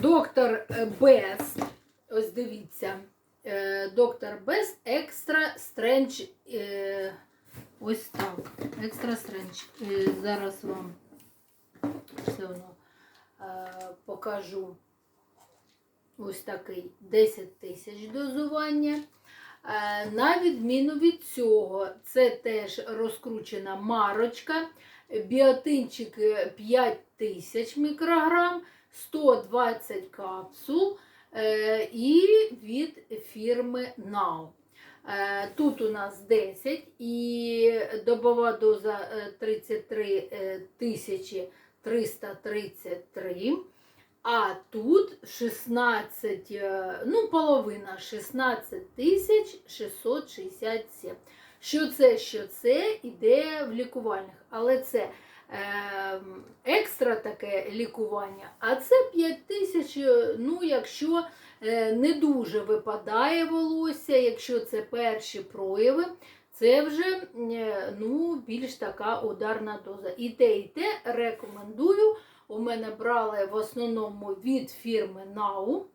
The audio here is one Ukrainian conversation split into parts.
Доктор Бес, ось дивіться, е, доктор Бес екстра стрендж. е, Ось так. Екстра стрендж. Е, Зараз вам все одно е, покажу. Ось такий 10 тисяч дозування. Е, На відміну від цього, це теж розкручена марочка, біотинчик е, 5 тисяч мікрограм, 120 капсул е, і від фірми Now. Е, Тут у нас 10 і добова доза е, 33 е, 333. А тут 16, е, ну, половина 16 667. Що це, що це іде в лікувальних, але це екстра таке лікування, а це 5 тисяч, е, ну, якщо е, не дуже випадає волосся, якщо це перші прояви, це вже е, ну, більш така ударна доза. І те, і те рекомендую. У мене брали в основному від фірми Нау,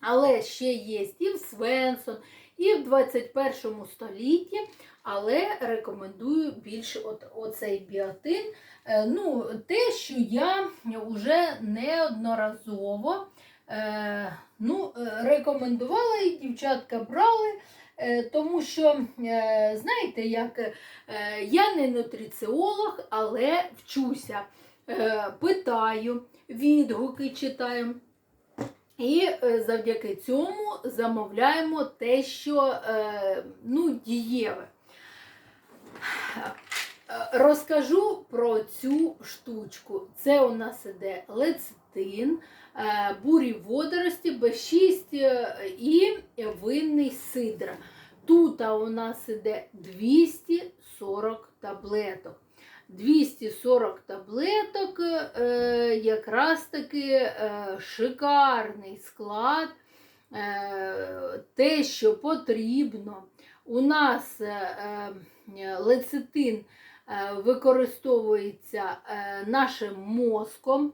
але ще є і в Свенсон, і в 21 столітті. Але рекомендую більше от, оцей біотин. Е, ну, те, що я вже неодноразово е, ну, е, рекомендувала і дівчатка брали. Тому що, знаєте, як я не нутриціолог, але вчуся. Питаю, відгуки читаю. І е, завдяки цьому замовляємо те, що е, ну, дієве. Е, Розкажу про цю штучку. Це у нас іде лецитин, бурі водорості, Б6 е, і винний сидр. Тут у нас іде 240 таблеток. 240 таблеток, е, якраз таки е, шикарний склад, е, те, що потрібно. У нас лецитин використовується нашим мозком.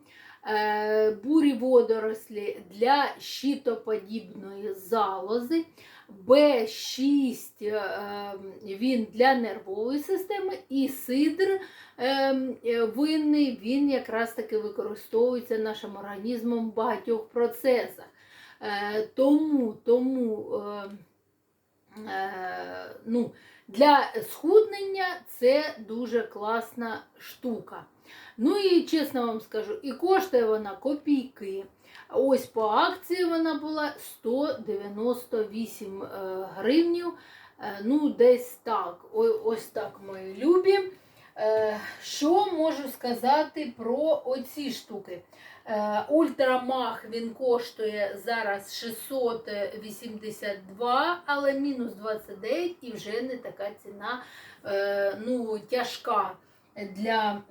Бурі водорослі для щитоподібної залози. Б6 е, він для нервової системи, і сидр е, винний, він якраз таки використовується нашим організмом в багатьох процесах. Е, Тому, тому е, е, ну, для схуднення це дуже класна штука. Ну і чесно вам скажу, і коштує вона копійки. Ось по акції вона була 198 е, гривнів. Е, Ну, десь так. Ось так, мої любі. Е, Що можу сказати про оці штуки? Е, Ультрамах він коштує зараз 682, але мінус 29 і вже не така ціна е, ну, тяжка для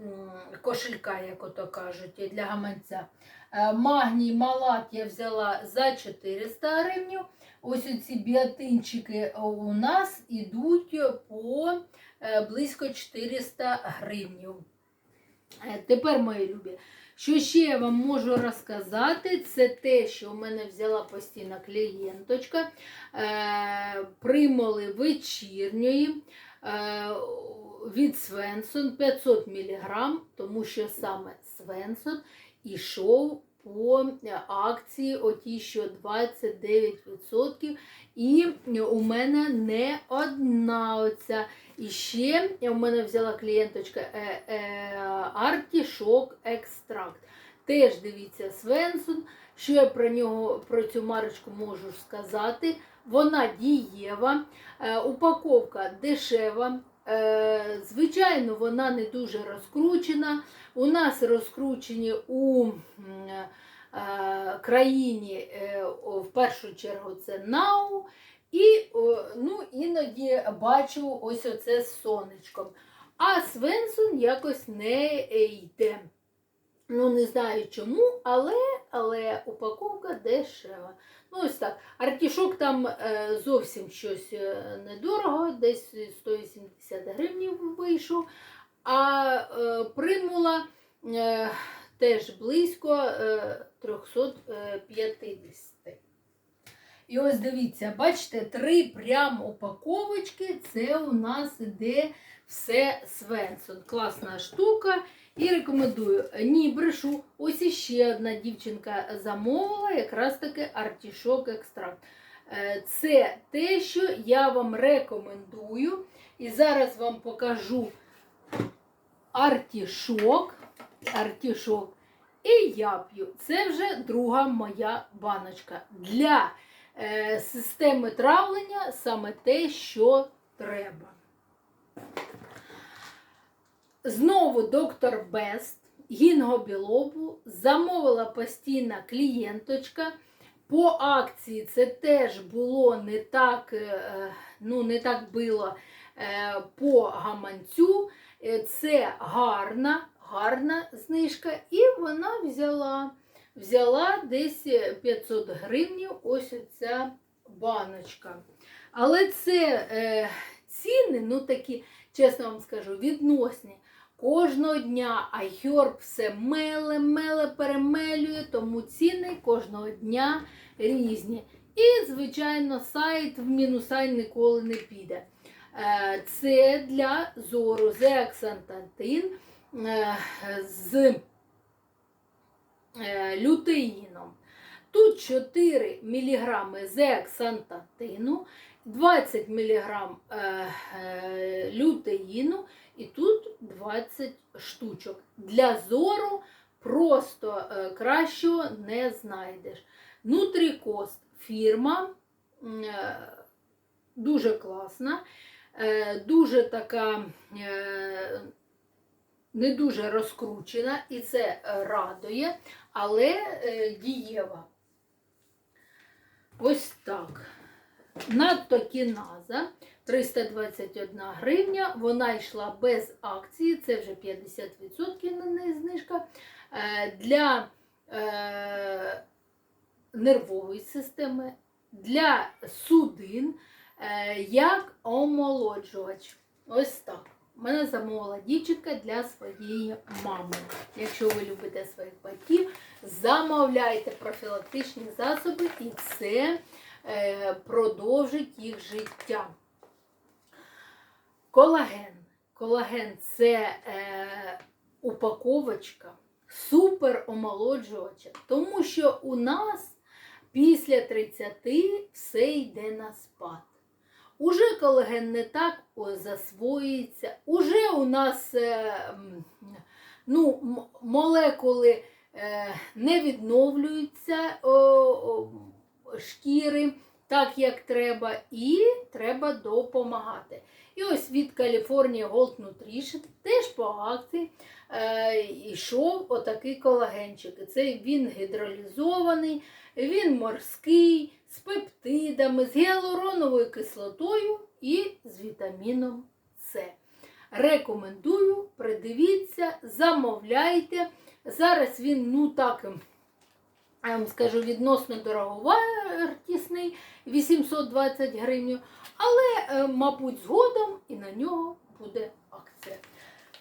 кошелька, як ото кажуть, для гаманця. Е, Магній малат я взяла за 400 гривень. Ось ці біотинчики у нас йдуть по е, близько 400 гривень. Тепер, мої любі, що ще я вам можу розказати, це те, що у мене взяла постійна клієнточка е, примоли вечірньої від Свенсон 500 мг, тому що саме Свенсон ішов по е, акції, оті, що 29%. І у мене не одна оця. І ще у мене взяла клієнточка е, е, Артішок Екстракт. Теж дивіться Свенсон. Що я про нього, про цю марочку можу сказати? Вона дієва, е, упаковка дешева. Е, Звичайно, вона не дуже розкручена. У нас розкручені у е, країні е, в першу чергу це НАУ. І ну, іноді бачу ось оце з сонечком. А Свенсон якось не йде. Ну, не знаю чому, але, але упаковка дешева. Ну, ось так. Артішок там е, зовсім щось е, недорого, десь 180 гривень вийшов. А е, примула е, теж близько е, 350. І ось дивіться, бачите, три прям упаковочки. Це у нас іде все Свенсон. Класна штука. І рекомендую. Ні, брешу. Ось іще одна дівчинка замовила, якраз таки артішок екстракт. Е, Це те, що я вам рекомендую. І зараз вам покажу артішок. Артішок. І я п'ю. Це вже друга моя баночка. Для е, системи травлення саме те, що треба. Знову доктор Бест гінгобілобу замовила постійна клієнточка. По акції це теж було не так, е, ну, не так було е, по гаманцю. Е, Це гарна, гарна знижка. І вона взяла, взяла десь 500 гривень ось ця баночка. Але це ціни, ну такі, чесно вам скажу, відносні. Кожного дня iHerb все меле, меле, перемелює, тому ціни кожного дня різні. І, звичайно, сайт в мінусай ніколи не піде. Е, Це для зору зеаксантантин е, з е, лютеїном. Тут 4 мг зеаксантантину, 20 мг лютеїну і тут 20 штучок. Для зору просто е, кращого не знайдеш. Нутрікост фірма е, дуже класна, е, дуже така е, не дуже розкручена, і це е, радує, але е, дієва. Ось так. Надто кіназа 321 гривня. Вона йшла без акції, це вже 50% на неї знижка. Е, Для е, нервової системи, для судин, е, як омолоджувач. Ось так. Мене замовила дівчинка для своєї мами. Якщо ви любите своїх батьків, замовляйте профілактичні засоби і це продовжить їх життя. Колаген. Колаген це е, упаковочка супер омолоджувача, тому що у нас після 30 все йде на спад. Уже колаген не так о, засвоюється, уже у нас е, ну, молекули е, не відновлюються шкіри так, як треба, і треба допомагати. І ось від California Gold Nutrition теж по акції е, йшов отакий колагенчик. Це він гідролізований, він морський, з пептидами, з гіалуроновою кислотою і з вітаміном С. Рекомендую, придивіться, замовляйте. Зараз він, ну так, я вам скажу, відносно дороговартісний, 820 гривень, але, е, мабуть, згодом і на нього буде акція.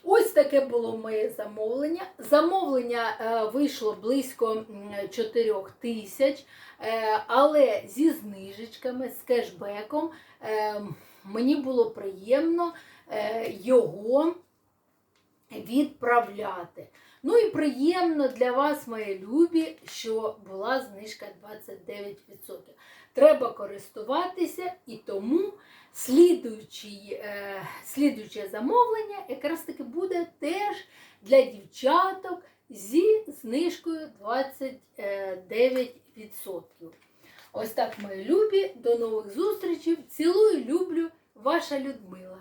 Ось таке було моє замовлення. Замовлення е, вийшло близько 4 тисяч, е, але зі знижечками, з кешбеком. Мені було приємно його відправляти. Ну і приємно для вас, мої любі, що була знижка 29%. Треба користуватися і тому слідуючий, е, слідуюче замовлення якраз таки буде теж для дівчаток зі знижкою 29%. Ось так, мої любі, до нових зустрічей. Цілую, люблю, ваша Людмила.